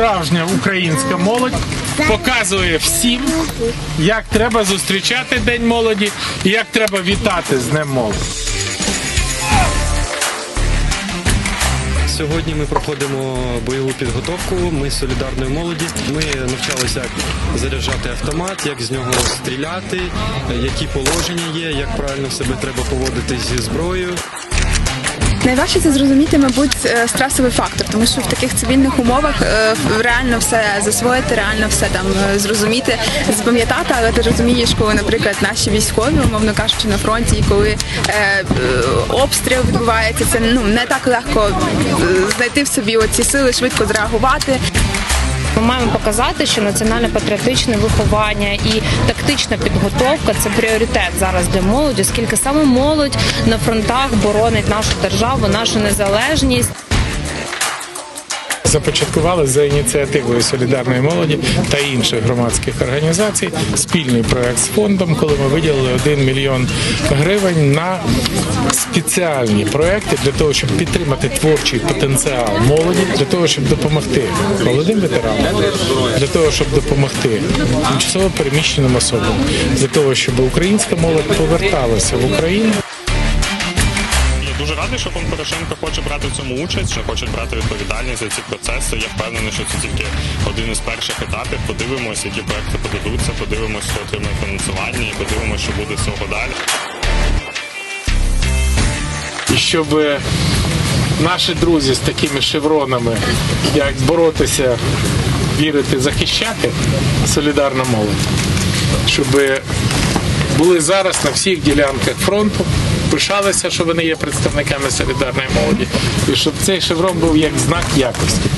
справжня українська молодь показує всім, як треба зустрічати День молоді і як треба вітати з Днем молоді. Сьогодні ми проходимо бойову підготовку. Ми солідарної молоді. Ми навчалися як заряджати автомат, як з нього стріляти, які положення є, як правильно себе треба поводити зі зброєю. Найважче це зрозуміти, мабуть, е, стресовий фактор, тому що в таких цивільних умовах е, реально все засвоїти, реально все там е, зрозуміти, запам'ятати. Але ти розумієш, коли, наприклад, наші військові, умовно кажучи, на фронті, і коли е, обстріл відбувається, це ну не так легко знайти в собі оці сили, швидко зреагувати. Ми маємо показати, що національно-патріотичне виховання і тактична підготовка це пріоритет зараз для молоді, оскільки саме молодь на фронтах боронить нашу державу, нашу незалежність. Започаткували за ініціативою солідарної молоді та інших громадських організацій спільний проект з фондом, коли ми виділили 1 мільйон гривень на спеціальні проекти для того, щоб підтримати творчий потенціал молоді, для того, щоб допомогти молодим ветеранам, для того, щоб допомогти тимчасово переміщеним особам, для того, щоб українська молодь поверталася в Україну. Дуже радий, що пан Порошенко хоче брати в цьому участь, що хоче брати відповідальність за ці процеси. Я впевнений, що це тільки один із перших етапів. Подивимось, які проекти подадуться, подивимось, хто отримає фінансування, і подивимось, що буде з цього далі. І щоб наші друзі з такими шевронами, як боротися, вірити, захищати, солідарна молодь, щоб були зараз на всіх ділянках фронту, пишалися, що вони є представниками солідарної молоді, і щоб цей шеврон був як знак якості.